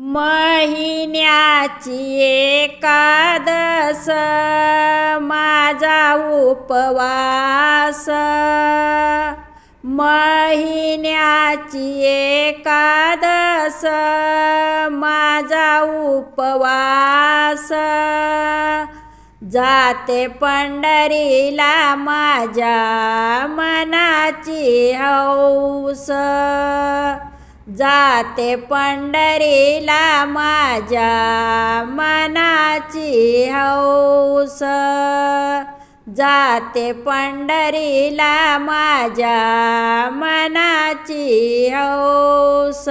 महिन्याची एकादस माझा उपवास. महिन्याची एकादस माझा उपवास. जाते पंढरीला माझ्या मनाची हौस. जाते पंढरीला माझ्या मनाची हौस. जाते पंढरीला माझ्या मनाची हौस.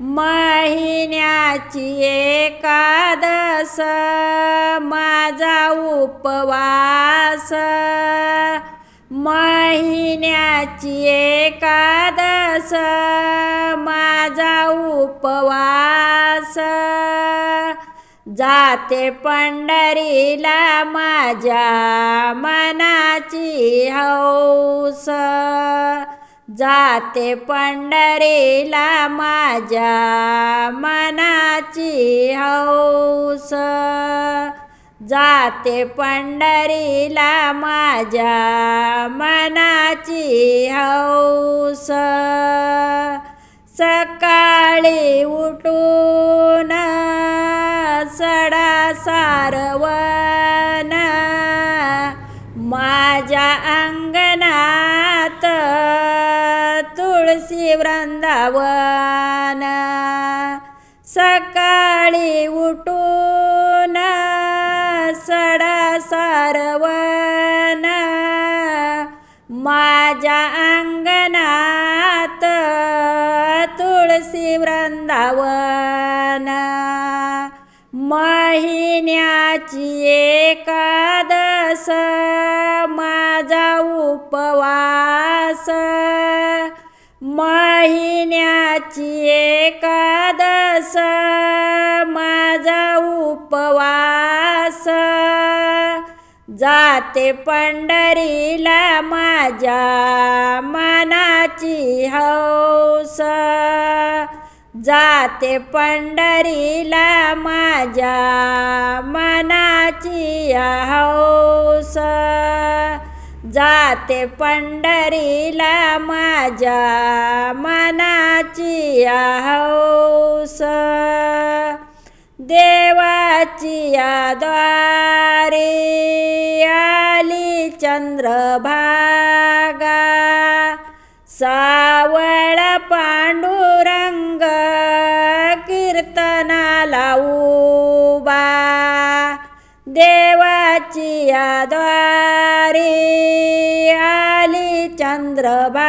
महिन्याची एकादस माझा उपवास. महिन्याची एकादस माझा उपवास. जाते पंढरीला माझ्या मनाची हौस. जाते पंढरीला माझ्या मनाची हौस. जाते पंढरीला माझ्या मनाची हौस. सकाळी उठून सडा सारवन माझ्या अंगणात तुळशी वृंदावन. सकाळी सडा माझ्या अंगणात तुळशी वृंदावन. महिन्याची एकादस माझा उपवास. महिन्याची एकादस माझा उपवास. जाते पंढरीला माझ्या मनाची हौस. जाते पंढरीला माझ्या मनाची हौस. जाते पंढरीला माझ्या मनाची हौस. देवाची द्वारी आली चंद्रभागा सावळ पांडुरंग कीर्तनाला उबा देवाची द्वारे आली चंद्रभागा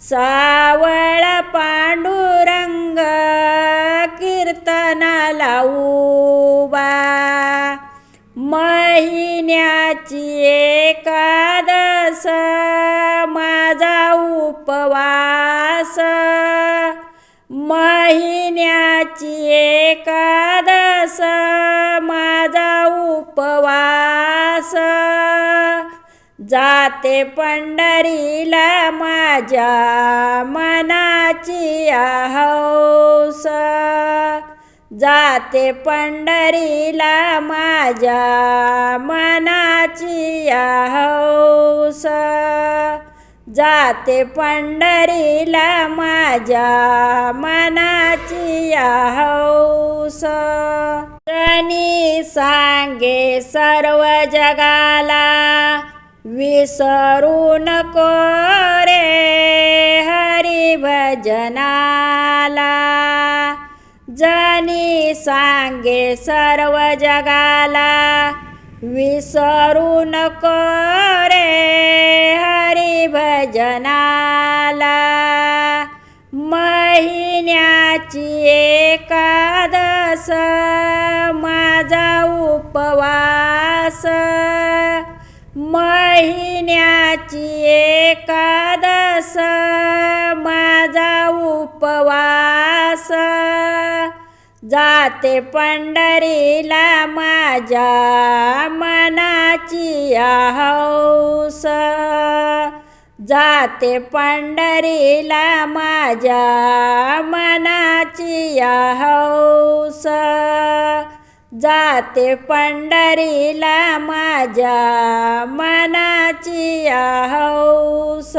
सावळ पांडुरंग कीर्तनाला उबा महिन्याची एकादस माझा उपवास. महिन्याची एकादस माझा उपवास. जाते पंढरीला माझ्या मनाची हौस जाते पंढरीला माझ्या मनाची हौस जाते पंढरीला माझ्या मनाची हौस तनी सांगे सर्व जगाला विसरू नको रे हरिभजनाला. भजनाला जनी सांगे सर्व जगाला विसरू नको रे हरी भजनाला महिन्याची एकादस माझा उपवास. महिन्याची एकादस माझा उपवास. जाते पंढरीला माझ्या मनाची हौस. जाते पंढरीला माझ्या मनाची या हौस. जाते पंढरीला माझ्या मनाची या हौस.